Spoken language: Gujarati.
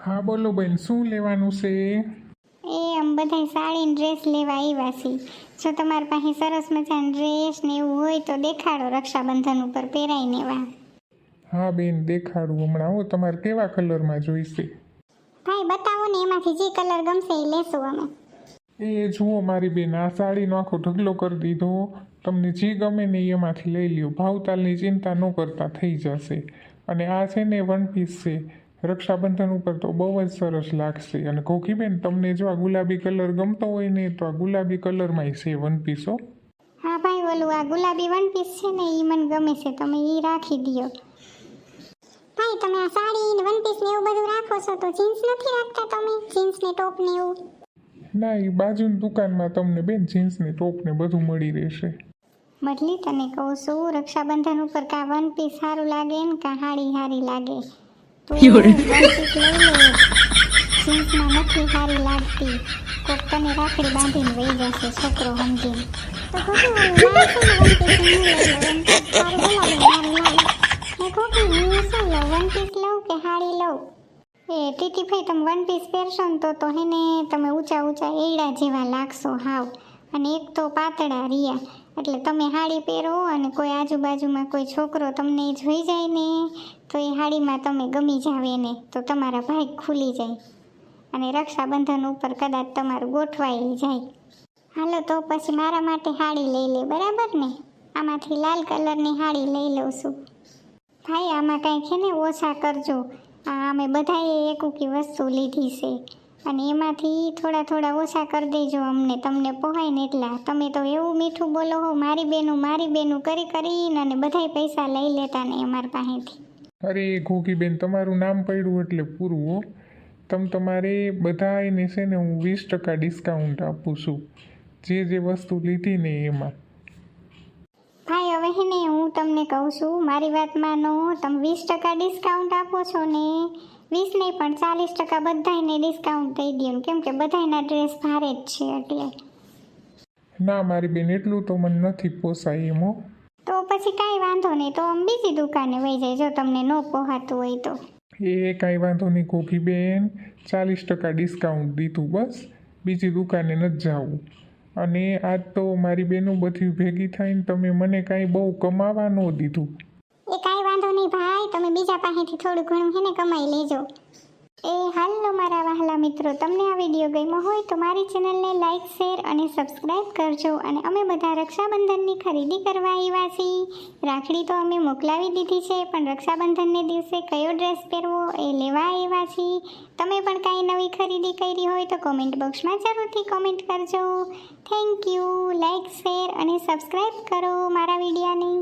હા બોલો બેન શું લેવાનું છે? એ આમ બધાય સાડી ને ડ્રેસ લેવા આવ્યા છે. જો તમારી પાસે સરસ મજાની ડ્રેસ ને એવું હોય તો દેખાડો રક્ષાબંધન ઉપર પહેરાઈને એવા. હા બેન દેખાડું હમણાં. હો તમારે કેવા કલરમાં જોઈશે? ભાઈ બતાવો ને એમાંથી જે કલર ગમશે એ લેશું અમે. એ જુઓ મારી બેન આ સાડીનો આખો ઢગલો કરી દીધો. તમને જે ગમે ને એમાંથી લઈ લ્યો. ભાવતાલની ચિંતા ન કરતા થઈ જશે. અને આ છે ને વન પીસ છે. રક્ષાબંધન ઉપર તો બહુ જ સરસ લાગશે. અને કોકીબેન તમને જો આ ગુલાબી કલર ગમતો હોય ને તો આ ગુલાબી કલરમાં છે વન પીસો હા. ભાઈ ઓલું આ ગુલાબી વન પીસ છે ને એ મને ગમે છે તમે એ રાખી દો ભાઈ તમે આ સાડી ને વન પીસ ને એવું બધું રાખો છો તો જીન્સ નથી રાખતા તમે? જીન્સ ને ટોપ ને એવું? ના એ બાજુની દુકાનમાં તમને બેન જીન્સ ને ટોપ ને બધું મળી રહેશે. બદલી તને કહું છું રક્ષાબંધન ઉપર કા વન પીસ સારું લાગે ને કા હાડી હારી લાગે? જીન્સમાં નથી સારી લાગતી કોક તને રાખડી બાંધીને વહી જશે છોકરો સમજીને તો વન પીસ લઉં કે હાડી લઉં એ ટીટીભાઈ તમે વન પીસ પહેરશો ને તો તો હેને તમે ઊંચા ઊંચા એડા જેવા લાગશો હાવ અને એક તો પાતળા રિયા એટલે તમે હાડી પહેરો અને કોઈ આજુબાજુમાં કોઈ છોકરો તમને જોઈ જાય ને, તો એ હાડીમાં તમે ગમી જાવ એને તો તમારા ભાગ ખુલી જાય. અને રક્ષાબંધન ઉપર કદાચ તમારું ગોઠવાઈ જાય. હાલો તો પછી મારા માટે હાડી લઈ લે, બરાબર ને? આમાંથી લાલ કલરની હાડી લઈ લઉં છું. ભાઈ, આમાં કાંઈ છે ને ઓછા કરજો. આ અમે બધાએ એકુકી વસ્તુ લીધી છે. અને એમાંથી થોડા થોડા ઓછા કરી દેજો અમને, તમને પોહાય ને એટલા. તમે તો એવું મીઠું બોલો હો, મારી બેનું મારી બેનું, કરી કરીને અને બધાય પૈસા લઈ લેતા ને અમારા પાસેથી. અરે ઘોઘીબેન, તમારું નામ પડ્યું એટલે પૂરું હો. તમ તમારે બધાને છે ને હું વીસ ટકા ડિસ્કાઉન્ટ આપું છું. જે જે વસ્તુ લીધી ને એમાં. ભાઈ હવે હે ને હું તમને કહું છું મારી વાત માનો તમે વીસ ટકા ડિસ્કાઉન્ટ આપો છો ને વીસ નહીં પણ ચાલીસ ટકા બધાયને ડિસ્કાઉન્ટ થઈ દો ને. કેમ કે બધાયના ડ્રેસ ભારે જ છે એટલે. ના મારી બેન એટલું તો મને નથી પોસાય એમ તો પછી કાંઈ વાંધો નહીં તો આમ બીજી દુકાને વહી જાય જો તમને ન પોહાતું હોય તો. એ કાંઈ વાંધો નહીં ઘોઘીબેન ચાલીસ ટકા ડિસ્કાઉન્ટ દીધું બસ બીજી દુકાને નથી જવું અને આજ તો મારી બેનો બધી ભેગી થઈને તમે મને કાંઈ બહુ કમાવા ન દીધું. એ કાંઈ વાંધો નહીં ભાઈ, તમે બીજા પાસેથી થોડું ઘણું હેને કમાઈ લેજો. એ હાલો મારા વહાલા મિત્રો, તમને આ વીડિયો ગમ્યો હોય તો મારી ચેનલને લાઇક શેર અને સબસ્ક્રાઇબ કરજો અને અમે બધા રક્ષાબંધનની ખરીદી કરવા આવ્યા છીએ. રાખડી તો અમે મોકલાવી દીધી છે, પણ રક્ષાબંધનને દિવસે કયો ડ્રેસ પહેરવો એ લેવા આવ્યા છીએ. તમે પણ કાંઈ નવી ખરીદી કરી હોય તો કોમેન્ટ બોક્સમાં જરૂરથી કોમેન્ટ કરજો. થેન્ક યુ લાઇક શેર અને સબસ્ક્રાઇબ કરો મારા વિડીયોને.